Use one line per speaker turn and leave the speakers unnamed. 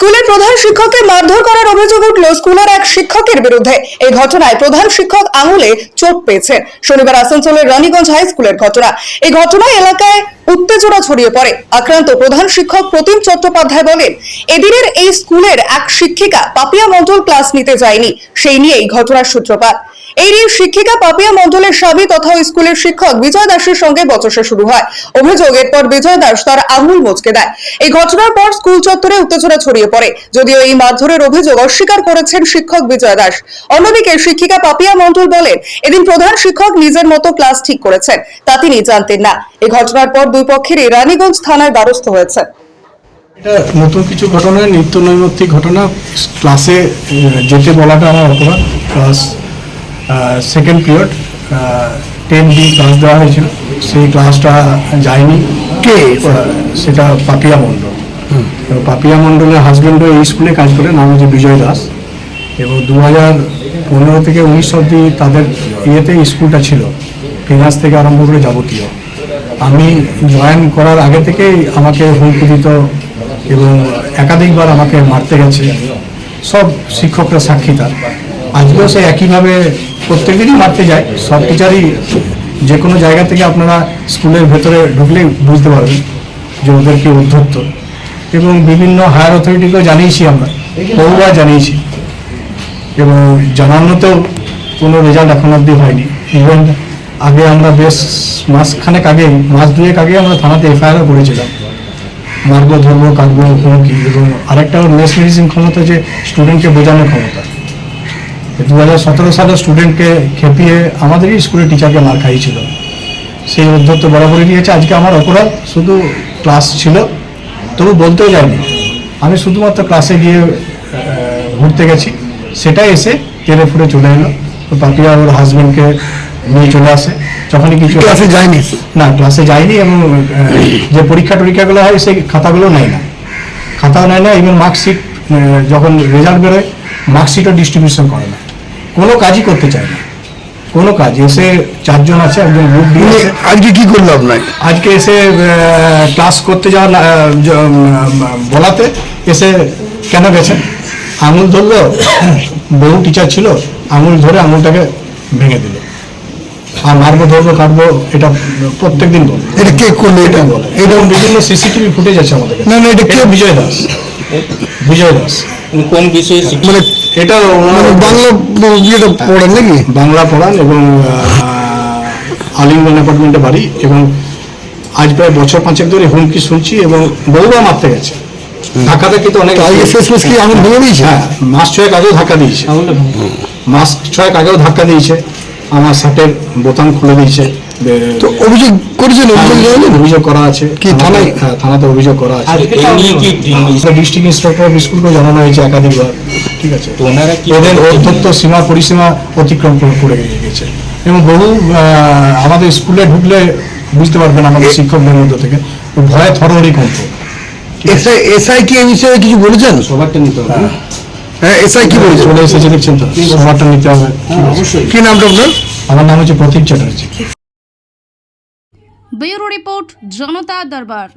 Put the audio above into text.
স্কুলের প্রধান শিক্ষককে মারধর করার অভিযোগ উঠল স্কুলের এক শিক্ষকের বিরুদ্ধে। এই ঘটনায় প্রধান শিক্ষক আঙুলে চোট পেয়েছেন। শনিবার আসানসোলের রানীগঞ্জ হাই স্কুলের ঘটনা। এই ঘটনায় এলাকায় উত্তেজনা ছড়িয়ে পড়ে। আক্রান্ত প্রধান শিক্ষক প্রতিম চট্টোপাধ্যায় বলেন, এদিনের এই স্কুলের এক শিক্ষিকা পাপিয়া মণ্ডল ক্লাস নিতে যায়নি। সেই নিয়েই ঘটনার সূত্রপাত। এই নিয়ে শিক্ষিকা পাপিয়া মণ্ডলের স্বামী তথা স্কুলের শিক্ষক বিজয় দাসের সঙ্গে বচসা শুরু হয়। অভিযোগ, এরপর বিজয় দাস তার আঙুল মচকে দেয়। এই ঘটনার পর স্কুল চত্বরে উত্তেজনা ছড়িয়ে পড়ে। যদিও এই মারধরের অভিযোগ অস্বীকার করেছেন শিক্ষক বিজয় দাস। অন্যদিকে শিক্ষিকা পাপিয়া মণ্ডল বলেন, এদিন প্রধান শিক্ষক নিজের মতো ক্লাস ঠিক করেছেন, তা তিনি জানতেন না। এই ঘটনার পর দুই পক্ষেরই রানীগঞ্জ থানায় দ্বারস্থ হয়েছেন
এটা নতুন কিছু ঘটনা নিত্য নৈমিত্তিক ঘটনা। ক্লাসে যেতে বলাটা আমার অপরাধ। Class second period ten B class দেওয়া হয়েছিল। সেই ক্লাসটা যায়নি। কে? সেটা পাপিয়া মণ্ডল। পাপিয়া মণ্ডলের হাজব্যান্ডও এই স্কুলে কাজ করে নাম হচ্ছে বিজয় দাস। এবং দু হাজার পনেরো থেকে উনিশ অব্দি তাদের ইয়েতে স্কুলটা ছিল ফিনান্স থেকে আরম্ভ করে যাবতীয়। আমি জয়েন করার আগে থেকেই আমাকে হুমকি দিত এবং একাধিকবার আমাকে মারতে গেছে। সব শিক্ষকরা সাক্ষী তার। আজকেও সে একইভাবে প্রত্যেকদিনই মারতে যায়। সব টিচারই যে কোনো জায়গা থেকে আপনারা স্কুলের ভেতরে ঢুকলেই বুঝতে পারবেন যে ওদের কি উদ্ধত্ত। এবং বিভিন্ন হায়ার অথরিটিকেও জানিয়েছি আমরা, বহুবার জানিয়েছি। এবং জানানোতেও কোনো রেজাল্ট এখন অবধি হয়নি। ইভেন আগে আমরা বেশ মাসখানেক আগে, মাস দুয়েক আগে আমরা থানাতে এফআইআরও করেছিলাম। মারবো ধরবো কাটবো হুমকি এবং আরেকটা মেস মেডিসিন ক্ষমতা যে স্টুডেন্টকে বোঝানোর ক্ষমতা। দু হাজার সতেরো সালে স্টুডেন্টকে খেপিয়ে আমাদেরই স্কুলের টিচারকে মার খাইয়েছিল। সেই উদ্ধত্ত বরাবরই নিয়েছে। আজকে আমার অপরাধ শুধু ক্লাস ছিল, তবু বলতেও যায়নি। আমি শুধুমাত্র ক্লাসে গিয়ে ঘুরতে গেছি। সেটাই এসে তেলে ফুটে চলে এলো। পাপিয়া ওর হাজবেন্ডকে নিয়ে চলে আসে। যখনই কিছু
ক্লাসে যায়নি?
না ক্লাসে যায়নি এবং যে পরীক্ষা টরীক্ষাগুলো হয় সেই খাতাগুলো নেয় না। খাতাও নেয় না ইভেন মার্কশিট যখন রেজাল্ট বেরোয় মার্কশিটও ডিস্ট্রিবিউশন করে না। কোনো কাজই করতে চায় না। কোনো কাজ। এসে চারজন আছে একজন গ্রুপ দিয়ে
আজকে কি করল আপনাকে
আজকে এসে ক্লাস করতে যাওয়া না- বলাতে এসে কেন গেছেন? আঙুল ধরলো বহু টিচার ছিল আঙুল ধরে আঙুলটাকে ভেঙে দিল। আর মারবো ধরবো কাটবো এটা প্রত্যেকদিন বল
এটা কে করল এটা?
এটা বিভিন্ন সিসিটিভি ফুটেজ আছে আমাদের
না, না, এটা কে?
বিজয় দাস। বিজয় দাস।
কোন বিষয়ে
মানে
এটা
মানে বাংলা ইয়েটা পড়েন নাকি?
বাংলা পড়ান এবং আলিঙ্গন অ্যাপার্টমেন্টে বাড়ি এবং আজ প্রায় বছর পাঁচেক ধরে হুমকি শুনছি এবং বহুবার মারতে গেছে। ধাক্কা ধাক্কি তো অনেক
শেষ মেশ কি আঙুল ভেঙে দিয়েছে
হ্যাঁ মাস ছয়েক আগেও ধাক্কা দিয়েছে। মাস ছয়েক আগেও ধাক্কা দিয়েছে। আমার শার্টের বোতাম খুলে দিয়েছে।
তো অভিযোগ করেছেন অভিযোগ
অভিযোগ করা আছে।
কি, থানায়?
হ্যাঁ থানাতে অভিযোগ করা আছে।
এই নিয়ে কি
ডিস্ট্রিক্ট ইন্সপেক্টর অফ স্কুলকেও জানানো হয়েছে একাধিকবার ঠিক আছে?
তো ওনারা কি
এদের অধ্যত্ত সীমা পরিসীমা অতিক্রম করে গিয়েছে এবং বহু আহ, আমাদের স্কুলে ঢুকলে বুঝতে পারবেন আমাদের শিক্ষকদের মধ্য থেকে ভয়ে থরহরি কমত
এসআই কি এই বিষয়ে কিছু বলেছেন?
সবারটা নিতে হবে।
হ্যাঁ এসআই কি বলেছে।
চলে এসেছে দেখছেন তো সবারটা নিতে হবে।
অবশ্যই।
কি নামটা আপনার?
আমার নাম হচ্ছে Pratik Chatterjee.
Bureau report Janata Darbar.